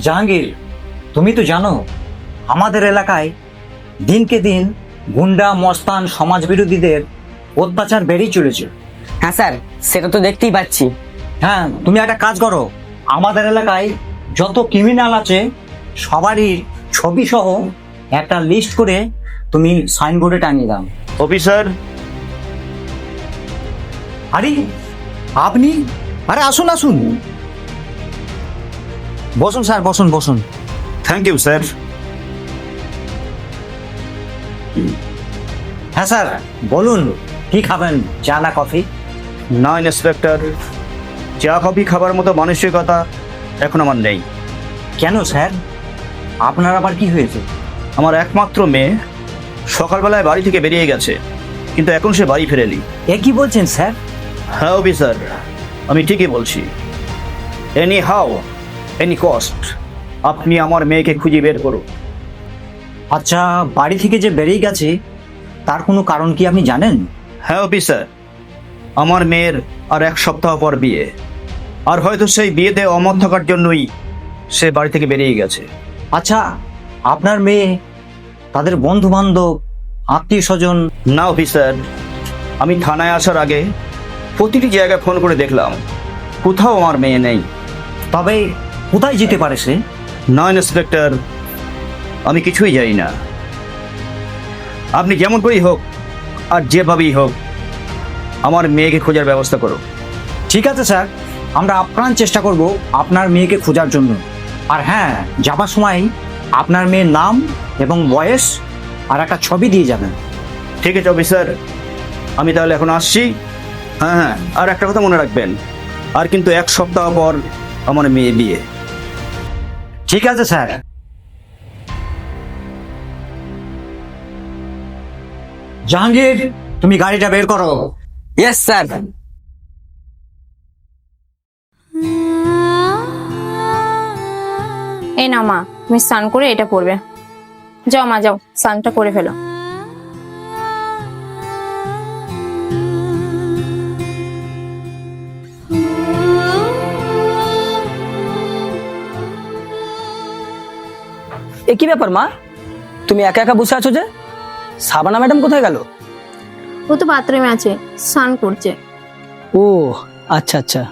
জাহাঙ্গীর তুমি তো জানো আমাদের এলাকায় দিনকে দিন গুন্ডা মস্তান সমাজ বিরোধীদের অত্যাচার বেড়েই চলেছে। হ্যাঁ স্যার সেটা তো দেখতেই পাচ্ছি। হ্যাঁ তুমি একটা কাজ করো আমাদের এলাকায় যত ক্রিমিনাল আছে সবারই ছবি সহ একটা লিস্ট করে তুমি সাইনবোর্ডে টাঙিয়ে দাও। অফিসার। আরে আপনি? আরে আসুন আসুন। বসুন স্যার বসুন বসুন। থ্যাংক ইউ স্যার হ্যাঁ স্যার বলুন কি খাবেন? চা না কফি? না ইন্সপেক্টর। চা কফি খাবার মতো মানসিকতা এখন আমার নেই। কেন স্যার? আপনার আবার কি হয়েছে? আমার একমাত্র মেয়ে সকালবেলায় বাড়ি থেকে বেরিয়ে গেছে কিন্তু এখন সে বাড়ি ফেরেনি। এ কি বলছেন স্যার? হ্যাঁ অফিসার আমি ঠিকই বলছি। এনি হাউ এনি কস্ট আপনি আমার মেয়েকে খুঁজে বের করুন। আচ্ছা বাড়ি থেকে যে বেরিয়ে গেছে তার কোনো কারণ কি আপনি জানেন? হ্যাঁ অফিসার। আমার মেয়ের আর এক সপ্তাহ পর বিয়ে। আর হয়তো সেই বিয়েতে অমত থাকার জন্যই সে বাড়ি থেকে বেরিয়ে গেছে। আচ্ছা আপনার মেয়ে তাদের বন্ধু বান্ধব আত্মীয় স্বজন না অফিসার। আমি থানায় আসার আগে প্রতিটি জায়গায় ফোন করে দেখলাম। কোথাও আমার মেয়ে নেই। তবে কোথায় যেতে পারে সে? না ইন্সপেক্টর আমি কিছুই জানি না। আপনি যেমন করেই হোক আর যেভাবেই হোক আমার মেয়েকে খোঁজার ব্যবস্থা করো ঠিক আছে স্যার আমরা আপ্রাণ চেষ্টা করব আপনার মেয়েকে খোঁজার জন্য। আর হ্যাঁ যাবার সময় আপনার মেয়ের নাম এবং বয়স আর একটা ছবি দিয়ে যাবেন। ঠিক আছে অফিসার। আমি তাহলে এখন আসছি। হ্যাঁ হ্যাঁ আর একটা কথা মনে রাখবেন। আর কিন্তু এক সপ্তাহ পর আমার মেয়ে বিয়ে। ঠিক আছে স্যার। জাহাঙ্গীর তুমি গাড়িটা বের করো। ইয়েস স্যার এই না মা তুমি স্নান করে এটা পরবে। যাও মা যাও স্নানটা করে ফেলো। এ কি ব্যাপার মা? তুমি একা একা বসে আছো যে? সাবানা ম্যাডাম কোথায় গেল? ও তো বাথরুমে আছে স্নান করছে। ও আচ্ছা আচ্ছা।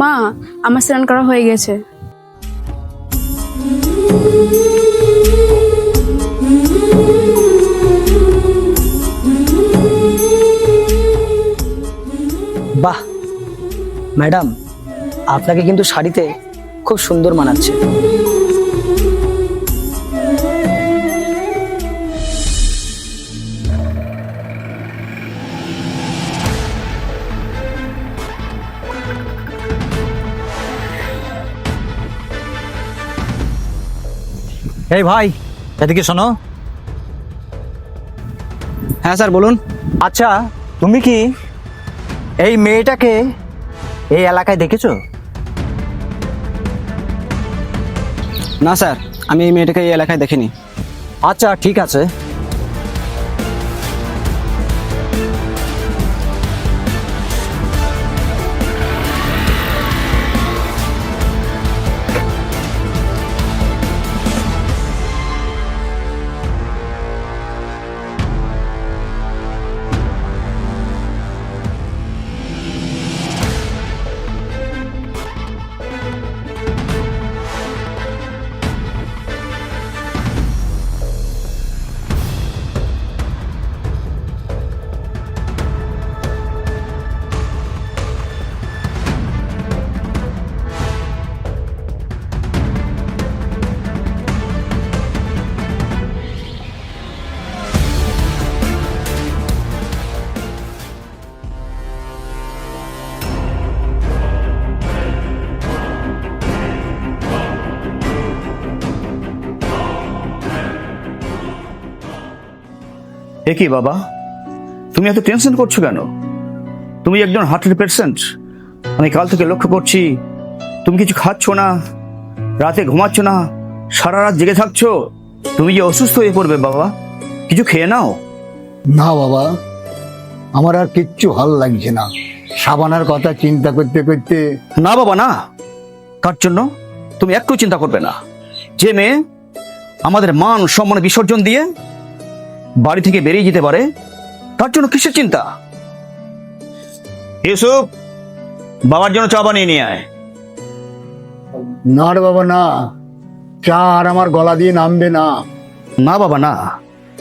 মা আমার স্নান করা হয়ে গেছে। বাহ ম্যাডাম আপনাকে কিন্তু শাড়িতে খুব সুন্দর মানাচ্ছে। এই ভাই এদিকে শোনো। হ্যাঁ স্যার বলুন। আচ্ছা তুমি কি এই মেয়েটাকে এই এলাকায় দেখেছ? না স্যার। আমি এই মেয়েটাকে এই এলাকায় দেখিনি। আচ্ছা ঠিক আছে। এ কি বাবা? তুমি এত টেনশন করছ কেন? তুমি একজন হার্টের পেশেন্ট আমি কাল থেকে লক্ষ্য করছি তুমি কিছু খাচ্ছ না রাতে ঘুমাচ্ছ না সারা রাত জেগে থাকছো। তুমি যে অসুস্থ হয়ে পড়বে বাবা কিছু খেয়ে নাও। না বাবা আমার আর কিচ্ছু ভালো লাগছে না। সাবানার কথা চিন্তা করতে করতে না বাবা না। তার জন্য? তুমি একটু চিন্তা করবে না। যে মেয়ে আমাদের মান সম্মান বিসর্জন দিয়ে বাড়ি থেকে বেরিয়ে যেতে পারে? তার জন্য কিসের চিন্তা? ইউসুফ বাবার জন্য চা বানিয়ে নিয়ে আয়। না রে বাবা না। চা আর আমার গলা দিয়ে নামবে না। না বাবা না।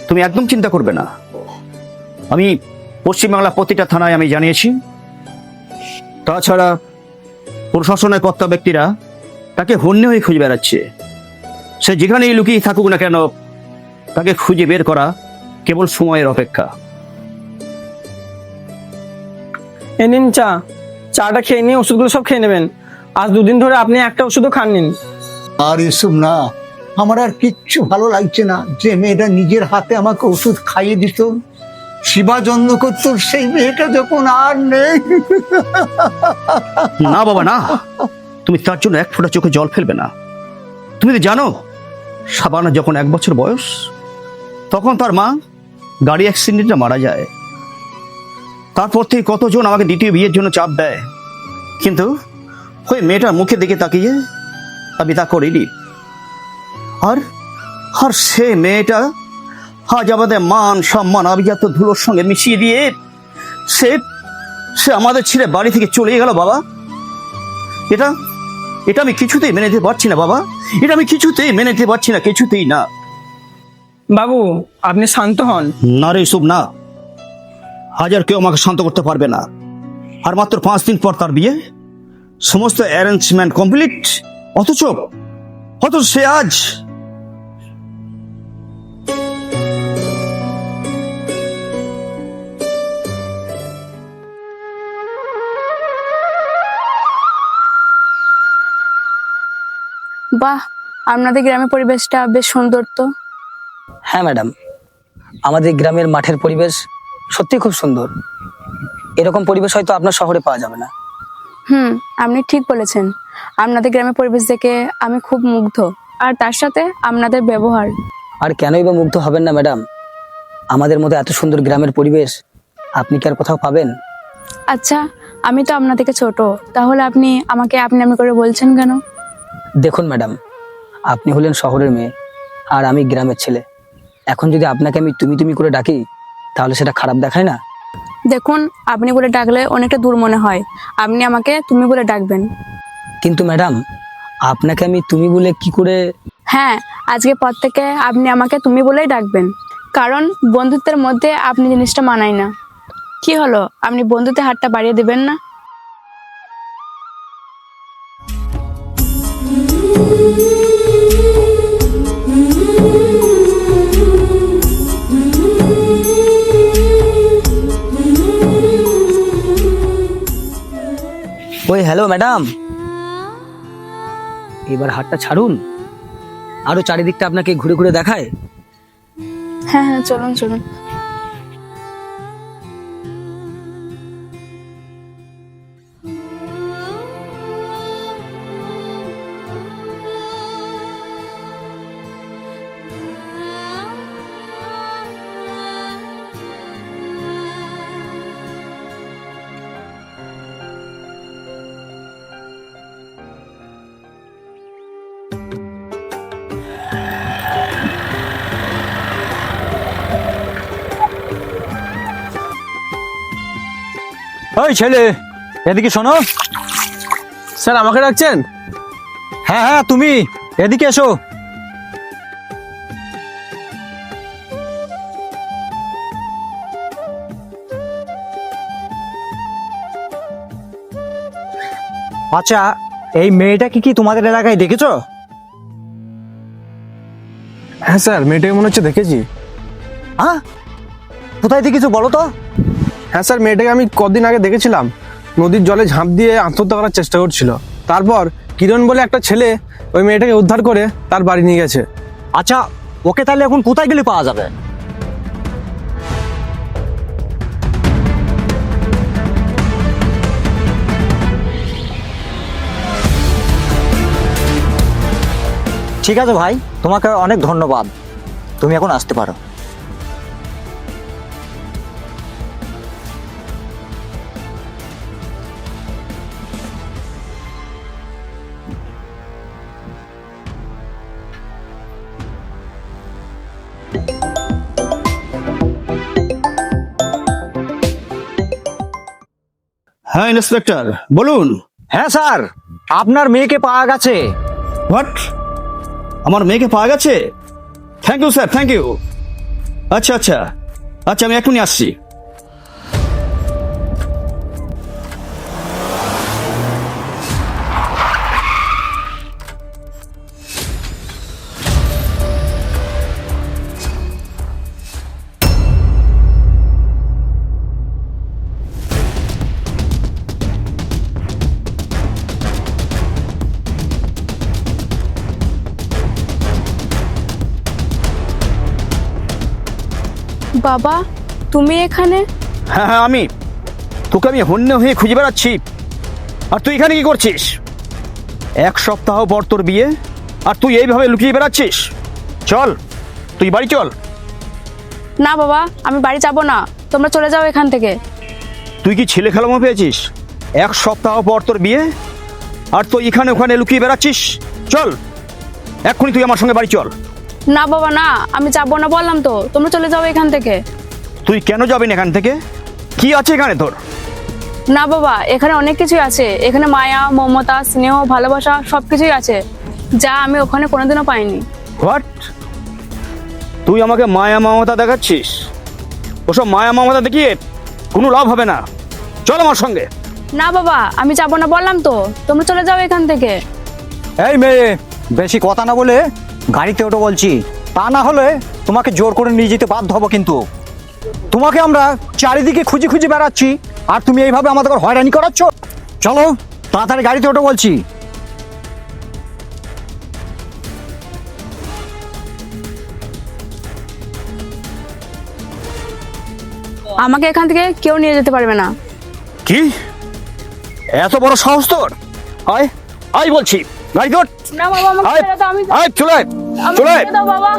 তুমি একদম চিন্তা করবে না। আমি পশ্চিমবাংলা প্রতিটা থানায় আমি জানিয়েছি। তাছাড়া প্রশাসনের কর্তা ব্যক্তিরা তাকে হন্যে হয়ে খুঁজে বেড়াচ্ছে। সে যেখানেই লুকিয়ে থাকুক না কেন তাকে খুঁজে বের করা কেবল সময়ের অপেক্ষা। এ নিন চা। চাটা খেয়ে নিয়ে ওষুধগুলো সব খেয়ে নেবেন। আজ দুদিন ধরে আপনি একটা ওষুধও খান নিন আর এসব না আমার আর কিচ্ছু ভালো লাগছে না। যে মেয়েটা নিজের হাতে আমাকে ওষুধ খাইয়ে দিত শিবা জন্ম করত সেই মেয়েটা যখন আর নেই। না বাবা না। তুমি তার জন্য এক ফোঁটা চোখে জল ফেলবে না। তুমি তো জানো সাবানা যখন এক বছর বয়স তখন তার মা গাড়ি অ্যাক্সিডেন্টে মারা যায়। তারপর থেকে কতজন আমাকে দ্বিতীয় বিয়ের জন্য চাপ দেয়। কিন্তু ওই মেয়েটার মুখে দিকে তাকিয়ে আমি তা করিনি। আর আর সে মেয়েটা আজ আমাদের মান সম্মান আভিজাত ধুলোর সঙ্গে মিশিয়ে দিয়ে সে সে আমাদের ছেড়ে বাড়ি থেকে চলে গেল বাবা। এটা এটা আমি কিছুতেই মেনে নিতে পারছি না বাবা। এটা আমি কিছুতেই মেনে নিতে পারছি না, কিছুতেই না। বাবু আপনি শান্ত হন। না রে ইসুব না। হাজার কেউ আমাকে শান্ত করতে পারবে না। আর মাত্র পাঁচ দিন পর তার বিয়ে। সমস্ত অ্যারেঞ্জমেন্ট কমপ্লিট অথচ অথচ সে আজ বাহ আপনাদের গ্রামের পরিবেশটা বেশ সুন্দর তো। হ্যাঁ ম্যাডাম। আমাদের গ্রামের মাঠের পরিবেশ সত্যি খুব সুন্দর। এরকম পরিবেশ হয়তো আপনার শহরে পাওয়া যাবে না। হুম আপনি ঠিক বলেছেন। আপনাদের গ্রামের পরিবেশ দেখে আমি খুব মুগ্ধ। আর তার সাথে আপনাদের ব্যবহার। আর কেনই বা মুগ্ধ হবেন না ম্যাডাম? আমাদের মতো এত সুন্দর গ্রামের পরিবেশ আপনি কি আর কোথাও পাবেন? আচ্ছা আমি তো আপনার থেকে ছোট। তাহলে আপনি আমাকে আপনি আমি করে বলছেন কেন? দেখুন ম্যাডাম আপনি হলেন শহরের মেয়ে আর আমি গ্রামের ছেলে। এখন যদি আপনাকে আমি তুমি তুমি করে ডাকি তাহলে সেটা খারাপ দেখায় না? দেখুন আপনি বলে ডাকলে অনেকটা দূর মনে হয়। আপনি আমাকে তুমি বলে ডাকবেন। কিন্তু ম্যাডাম আপনাকে আমি তুমি বলে কি করে হ্যাঁ আজকে পর থেকে আপনি আমাকে তুমি বলেই ডাকবেন। কারণ বন্ধুত্বের মধ্যে আপনি জিনিসটা মানায় না। কি হলো? আপনি বন্ধুত্বের হাতটা বাড়িয়ে দেবেন না? ওই হ্যালো ম্যাডাম এবার হাতটা ছাড়ুন। আরও চারিদিকটা আপনাকে ঘুরে ঘুরে দেখায়। হ্যাঁ হ্যাঁ চলুন চলুন। ওই ছেলে এদিকে শোনো। স্যার আমাকে ডাকছেন? হ্যাঁ হ্যাঁ তুমি এদিকে এসো। আচ্ছা এই মেয়েটাকে কি কি তোমাদের এলাকায় দেখেছ? হ্যাঁ স্যার মেয়েটাকে মনে হচ্ছে দেখেছি। হ্যাঁ? কোথায় দেখেছ বলো তো? হ্যাঁ স্যার, মেয়েটাকে আমি কদিন আগে দেখেছিলাম। নদীর জলে ঝাঁপ দিয়ে আত্মহত্যা করার চেষ্টা করছিল। তারপর কিরণ বলে একটা ছেলে ওই মেয়েটাকে উদ্ধার করে তার বাড়ি নিয়ে গেছে। আচ্ছা ওকে তাহলে এখন কোথায় গেলে পাওয়া যাবে? ঠিক আছে ভাই, তোমাকে অনেক ধন্যবাদ। তুমি এখন আসতে পারো। হ্যাঁ ইন্সপেক্টর বলুন। হ্যাঁ স্যার আপনার মেয়েকে পাওয়া গেছে। হোয়াট আমার মেয়েকে পাওয়া গেছে? Thank you sir thank you আচ্ছা আচ্ছা। আচ্ছা আমি এখনই আসছি। বাবা তুমি এখানে? হ্যাঁ হ্যাঁ আমি। তোকে আমি হন্য হয়ে খুঁজে বেড়াচ্ছি। আর তুই এখানে কি করছিস? এক সপ্তাহ পর তোর বিয়ে আর তুই এইভাবে লুকিয়ে বেড়াচ্ছিস? চল তুই বাড়ি চল। না বাবা আমি বাড়ি যাব না। তোমরা চলে যাও এখান থেকে। তুই কি ছেলে খেলামো পেয়েছিস? এক সপ্তাহ পর তোর বিয়ে আর তুই এখানে ওখানে লুকিয়ে বেড়াচ্ছিস? চল এক্ষুনি তুই আমার সঙ্গে বাড়ি চল। না বাবা না আমি যাব না বললাম তো তোমরা চলে যাও এখান থেকে। তুই কেন যাবি না এখান থেকে? কি আছে এখানে তোর? না বাবা এখানে অনেক কিছুই আছে। এখানে মায়া মমতা স্নেহ ভালোবাসা সব কিছুই আছে। যা আমি ওখানে কোনোদিনও পাইনি। হোয়াট তুই আমাকে মায়া মমতা দেখাচ্ছিস? ওসব মায়া মমতা দেখিয়ে কোনো লাভ হবে না। চল আমার সঙ্গে। না বাবা আমি যাব না বললাম তো তোমরা চলে যাও এখান থেকে। এই মেয়ে বেশি কথা না বলে গাড়িতে ওটা বলছি। তা না হলে তোমাকে জোর করে নিয়ে যেতে বাধ্য হব কিন্তু। তোমাকে আমরা চারিদিকে খুঁজে খুঁজে বেড়াচ্ছি আর তুমি এইভাবে আমাদের হয়রানি করাচ্ছ? চলো তাড়াতাড়ি গাড়িতে ওঠো বলছি। আমাকে এখান থেকে কেউ নিয়ে যেতে পারবে না। কি? এত বড় সাহস তোর? আয় আয় বলছি। গাড়ি তোর না বাবা আমাকে ছেড়ে দাও, আমি চলে চলে দাও বাবা।